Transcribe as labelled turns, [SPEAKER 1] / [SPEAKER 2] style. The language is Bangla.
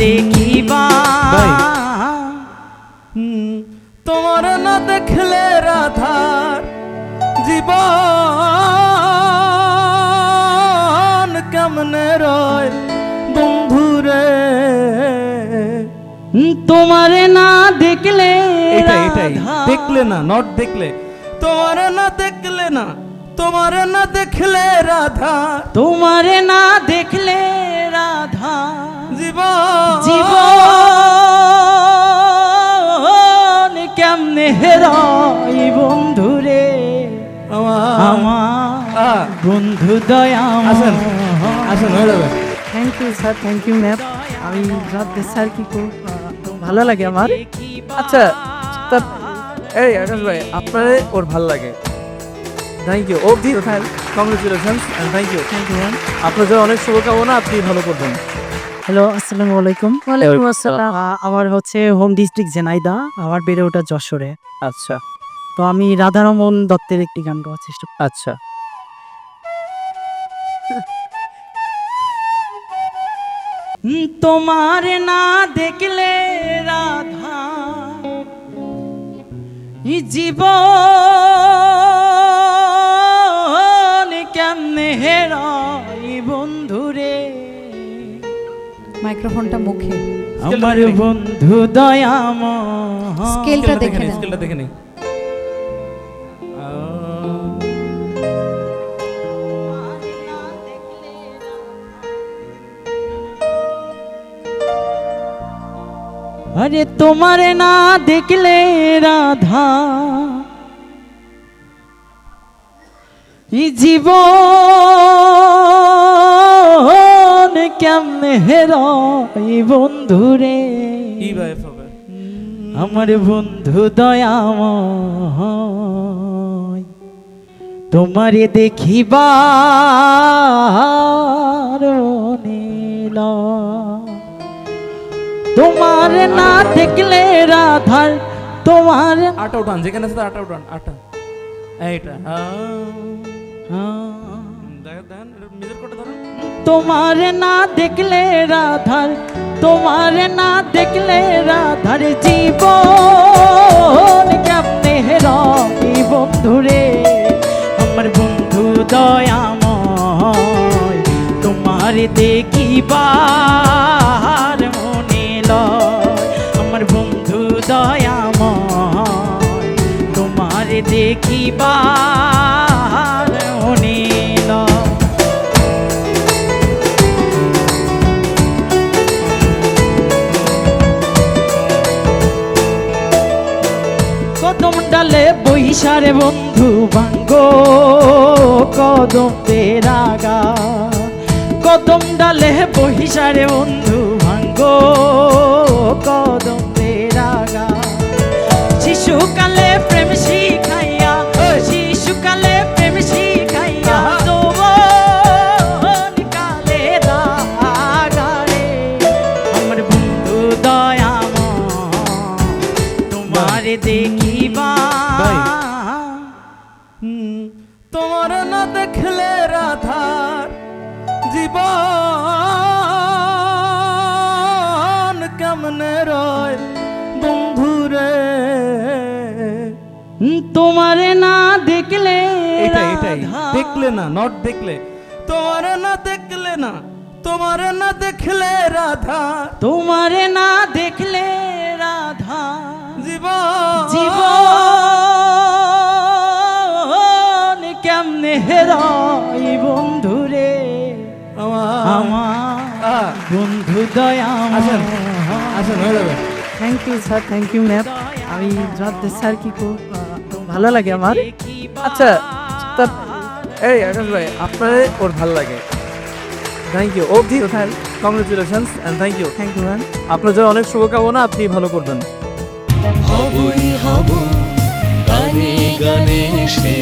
[SPEAKER 1] দেখিবা।
[SPEAKER 2] তোমার না দেখলে রাধার জীবন কেমনে রয় বন্ধুরে?
[SPEAKER 1] তোমারে না দেখলে
[SPEAKER 2] এটাই এটাই। দেখলে না নট দেখলে। তোমার না দেখলে না তোমার না দেখলে রাধা
[SPEAKER 1] তোমারে না দেখলে রাধা
[SPEAKER 2] জীবন।
[SPEAKER 1] জীবন কেমনে হেরাই বন্ধুরে?
[SPEAKER 2] আমার।
[SPEAKER 1] আমার বন্ধু দয়া
[SPEAKER 2] আসেন আসেন হয়ে যাবে।
[SPEAKER 3] Thank you sir thank you ma'am আমি রাতে স্যার কি করব ভালো লাগে আমার? আচ্ছা তা এই আকাশ ভাই আপনার ওর ভালো লাগে। থ্যাংক ইউ ও দি congratulations and thank you
[SPEAKER 1] thank you ma'am
[SPEAKER 3] আপনার জন্য অনেক শুভকামনা আপনি ভালো করবেন। হ্যালো আসসালামু আলাইকুম। ওয়ালাইকুম আসসালাম। আমার হচ্ছে হোম ডিস্ট্রিক্ট জেনাইদা আমার বেড়ে ওঠা যশোরে।
[SPEAKER 2] আচ্ছা।
[SPEAKER 3] তো আমি রাধারমন দত্তের একটি গান গাওয়ার চেষ্টা
[SPEAKER 2] আচ্ছা।
[SPEAKER 1] তোমার না দেখলে রাধা ই জীবন কেমনে হেরাই বন্ধুরে?
[SPEAKER 4] মাইক্রোফোনটা মুখে।
[SPEAKER 1] আমার বন্ধু দয়াম
[SPEAKER 4] স্কেলটা দেখে
[SPEAKER 2] নি। স্কেলটা দেখে নি।
[SPEAKER 1] আরে তোমার না দেখলে রাধা। ই জীবন কেমনে হেরাই বন্ধুরে? আমার বন্ধু দয়াম তোমারে দেখিবার নীল তোমার না দেখলে রাধার তোমার
[SPEAKER 2] আটা উঠান যেখানে আছে আটা উঠান আটা এইটা দেখেন দেখেন মেজার করতে ধরেন
[SPEAKER 1] তোমার না দেখলে রাধার, তোমার না দেখলে রাধার জীবন কেমনে হেরাই বন্ধুরে? আমার বন্ধু দয়াময়, তোমার দেখিবার মনে লয়। আমার বন্ধু দয়াময়, তোমার দেখিবার মনে লয়। ডালে বৈশারে বন্ধু ভাঙ্গ কদম রাগা কদম ডালে বৈশারে বন্ধু ভাঙ্গ কদম রাগা শিশুকালে তোমার
[SPEAKER 2] না দেখলে রাধার জীবন কেমনে রয় বন্ধুরে
[SPEAKER 1] তোমার না দেখলে
[SPEAKER 2] এটাই। দেখলে না নট দেখলে। তোমার না দেখলে না তোমার না দেখলে রাধা।
[SPEAKER 1] তোমার না দেখলে রাধা।
[SPEAKER 2] জীবন
[SPEAKER 1] জীবন দয়া
[SPEAKER 2] আসেন আসেন হয়ে যাবে।
[SPEAKER 3] Thank you sir thank you ma'am আমি রাতে স্যার কি করব ভালো লাগে আমার। আচ্ছা তা এই আকাশ ভাই আপনার ওর ভালো লাগে। থ্যাংক ইউ ও দি congratulations and thank you thank you ma'am আপনার জন্য অনেক শুভকামনা আপনি ভালো করবেন।
[SPEAKER 5] হবই হব গানে গানে সে